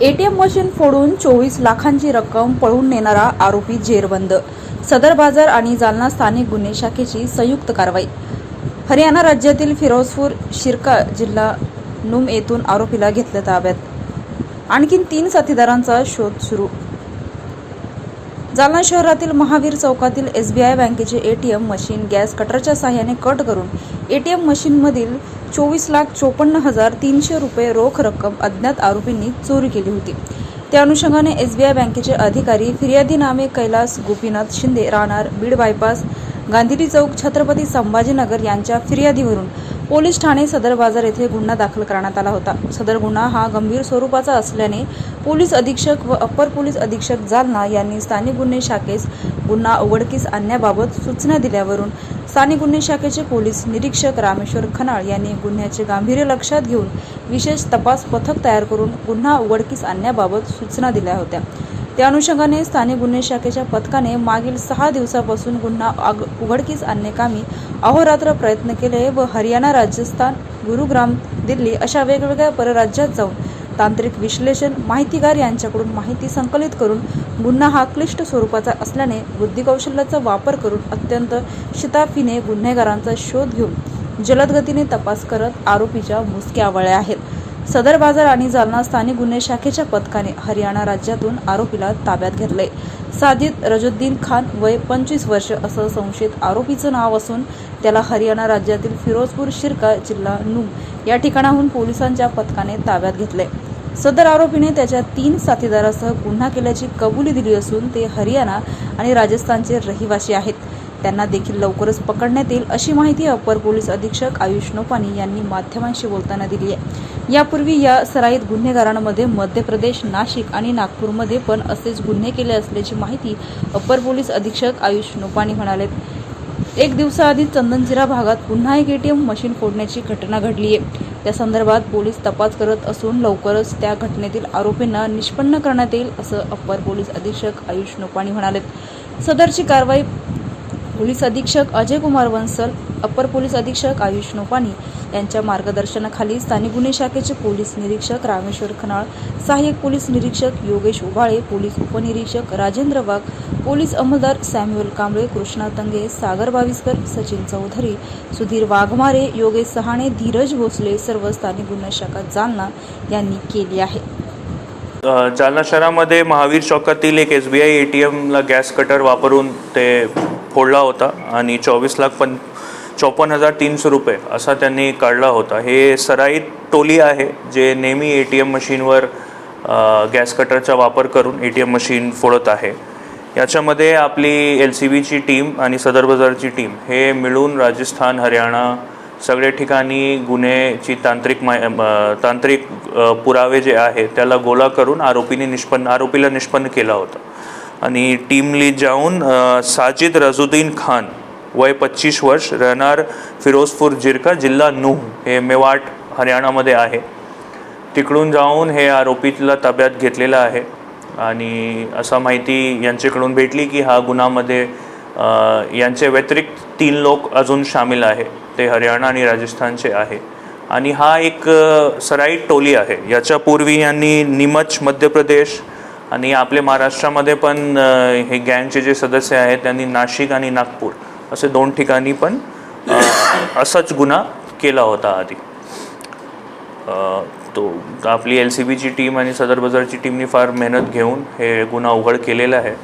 ATM machine फोडून चोवीस लाखांची रक्कम पळून नेणारा आरोपी जेरबंद. सदर बाजार आणि जालना स्थानिक गुन्हे शाखेची संयुक्त कारवाई. हरियाणा राज्यातील फिरोजपूर शिरका जिल्हा नुम येथून आरोपीला घेतलं ताब्यात. आणखीन तीन साथीदारांचा शोध सुरू. जालना शहरातील महावीर चौकातील एस बी आय बँकेचे A T M machine gas कटरच्या साह्याने कट करून ए टी एम मशीनमधील चोवीस लाख चोपन्न हजार तीनशे रुपये रोख रक्कम अज्ञात आरोपींनी चोरी केली होती. त्या अनुषंगाने एस बी आय बँकेचे अधिकारी फिर्यादी नामे कैलास गोपीनाथ शिंदे राहणार बीड बायपास गांधीजी चौक छत्रपती संभाजीनगर यांच्या फिर्यादीवरून पोलीस ठाणे सदर बाजार येथे गुन्हा दाखल करण्यात आला होता. सदर गुन्हा हा गंभीर स्वरूपाचा असल्याने पोलीस अधीक्षक व अप्पर पोलीस अधीक्षक जालना यांनी स्थानिक गुन्हे शाखेस गुन्हा उघडकीस आणण्याबाबत सूचना दिल्यावरून स्थानिक गुन्हे शाखेचे पोलीस निरीक्षक रामेश्वर खनाळ यांनी गुन्ह्याचे गांभीर्य लक्षात घेऊन विशेष तपास पथक तयार करून गुन्हा उघडकीस आणण्याबाबत सूचना दिल्या होत्या. त्या अनुषंगाने स्थानिक गुन्हे शाखेच्या पथकाने मागील सहा दिवसापासून गुन्हा आग- उघडकीस आणण्याकामी अहोरात्र प्रयत्न केले व हरियाणा राजस्थान गुरुग्राम दिल्ली अशा वेगवेगळ्या परराज्यात जाऊन तांत्रिक विश्लेषण माहितीगार यांच्याकडून माहिती संकलित करून गुन्हा हा क्लिष्ट स्वरूपाचा असल्याने बुद्धिकौशल्याचा वापर करून अत्यंत शिताफीने गुन्हेगारांचा शोध घेऊन जलदगतीने तपास करत आरोपीच्या मुसक्या आवळ्या आहेत. सदर बाजार आणि जालना स्थानिक गुन्हे शाखेच्या पथकाने हरियाणा राज्यातून आरोपीला ताब्यात घेतले. साजिद रजुद्दीन खान वय पंचवीस वर्ष असं संशयित आरोपीचं नाव असून त्याला हरियाणा राज्यातील फिरोजपूर शिरका जिल्हा नुम या ठिकाणाहून पोलिसांच्या पथकाने ताब्यात घेतले. सदर आरोपीने त्याच्या तीन साथीदारासह गुन्हा केल्याची कबुली दिली असून ते हरियाणा आणि राजस्थानचे रहिवासी आहेत. त्यांना देखील लवकरच पकडण्यात येईल अशी माहिती अपर पोलीस अधीक्षक आयुष नोपानी यांनी माध्यमांशी बोलताना दिली आहे. यापूर्वी या सराईत गुन्हेगारांमध्ये मध्य प्रदेश नाशिक आणि नागपूरमध्ये पण असेच गुन्हे केले असल्याची माहिती अप्पर पोलीस अधीक्षक आयुष नोपानी म्हणाले. एक दिवसाआधी चंदनजिरा भागात पुन्हा एक एटीएम मशीन फोडण्याची घटना घडली आहे. त्या संदर्भात पोलीस तपास करत असून लवकरच त्या घटनेतील आरोपींना निष्पन्न करण्यात येईल असं अप्पर पोलीस अधीक्षक आयुष नोपाणी म्हणाले. सदरची कारवाई पोलीस अधीक्षक अजय कुमार वंसल अपर पोलीस अधीक्षक आयुष नोपानी यांच्या मार्गदर्शनाखाली स्थानिक गुन्हे शाखेचे पोलीस निरीक्षक रामेश्वर खनाळ सहाय्यक पोलीस निरीक्षक योगेश उबाळे पोलीस उपनिरीक्षक राजेंद्र वाघ पोलीस अंमलदार सॅम्युअल कांबळे कृष्णा तंगे सागर बाविस्कर सचिन चौधरी सुधीर वाघमारे योगेश सहाणे धीरज भोसले सर्व स्थानिक गुन्हे शाखा जालना यांनी केली आहे. जालना शहरामध्ये महावीर चौकातील एक S B I A T एमला gas cutter वापरून ते फोडला होता आणि चोवीस लाख पण चोपन्न हजार तीनशे रुपये असा त्यांनी काढला होता. हे सराईत टोली आहे जे नेहमी ए टी एम मशीनवर गॅस कटरचा वापर करून ए टी एम मशीन फोडत आहे. याच्यामध्ये आपली एल सी बीची टीम आणि सदर बाजारची टीम हे मिळून राजस्थान हरियाणा सगळ्या ठिकाणी गुन्हेची तांत्रिक मा तांत्रिक पुरावे जे आहे त्याला गोळा करून आरोपीने निष्पन्न आरोपीला निष्पन्न केला होता. आणि टीमली जाऊन साजिद रजुद्दीन खान वय पच्चीस वर्ष राहणार फिरोजपूर जिरका जिल्हा नूह हे मेवाट हरियाणामध्ये आहे. तिकडून जाऊन हे आरोपीला ताब्यात घेतलेलं आहे. आणि असा माहिती यांच्याकडून भेटली की हा गुन्हामध्ये यांच्या यांचे व्यतिरिक्त तीन लोक अजून सामील आहे ते हरियाणा आणि राजस्थानचे आहे आणि हा एक सराईट टोली आहे. याच्यापूर्वी यांनी नीमच मध्य प्रदेश आणि आपले महाराष्ट्रामध्ये पण हे गँगचे जे सदस्य आहेत त्यांनी नाशिक आणि नागपूर असे दोन ठिकाणी पण असाच गुन्हा केला होता आधी. तो आपली एल सी बीची टीम आणि सदर बाजारची टीमनी फार मेहनत घेऊन हे गुन्हा उघड केलेला आहे.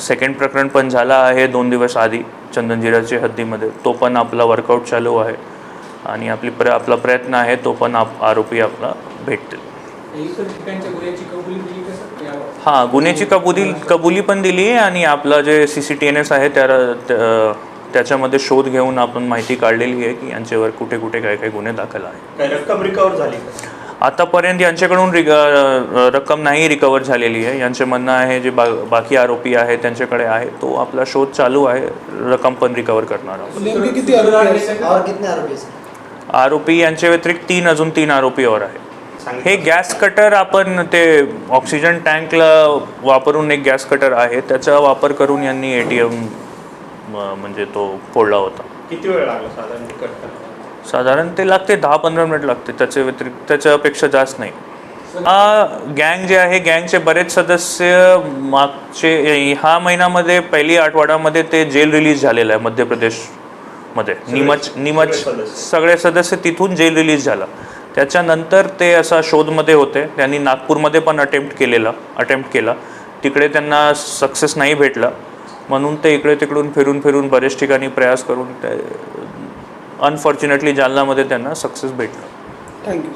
सेकंड प्रकरण पण झाला आहे दोन दिवस आधी चंदनजिराच्या हद्दीमध्ये. तो पण आपला वर्कआउट चालू आहे आणि आपली प्र आपला प्रयत्न आहे तो पण आप आरोपी आपला भेटतील. हां गुन्ह्याची कबुली कबुली पण दिली आहे आणि आपला जे C C T N S आहे त्या त्या- त्याच्यामध्ये शोध घेऊन आपण माहिती काढलेली आहे की यांच्यावर कुठे कुठे काय काय गुन्हे दाखल आहे काय रक्कम रिकवर झाली आतापर्यंत यांच्याकडून रिक रक्कम नाही रिकवर झालेली आहे. यांचे म्हणणं आहे जे बा बाकी आरोपी आहे त्यांच्याकडे आहे तो आपला शोध चालू आहे. रक्कम पण रिकवर करणार आहोत. आरोपी यांच्या व्यतिरिक्त तीन अजून तीन आरोपी और आहे हे गॅस कटर आपण ते ऑक्सिजन टँकला वापरून एक गॅस कटर आहे. त्याचा वापर करून यांनी ए टी एम म्हणजे तो फोडला होता. किती वेळ लागला साधारण? साधारण ते लागते दहा पंधरा मिनिट लागते. त्याच्या व्यतिरिक्त त्याच्यापेक्षा जास्त नाही. हा गँग जे आहे गँगचे बरेच सदस्य मागचे ह्या महिन्यामध्ये पहिली आठवड्यामध्ये ते जेल रिलीज झालेलं आहे मध्य प्रदेशमध्ये नीमच नीमच. सगळे सदस्य तिथून जेल रिलीज झाला. त्याच्यानंतर ते असा शोधमध्ये होते. त्यांनी नागपूरमध्ये पण अटेम्प्ट केलेला अटेम्प्ट केला. तिकडे त्यांना सक्सेस नाही भेटला. म्हणून ते इकडे तिकडून फिरून फिरून बरेच ठिकाणी प्रयास करून ते अनफॉर्च्युनेटली जालनामध्ये त्यांना सक्सेस भेटला. थँक्यू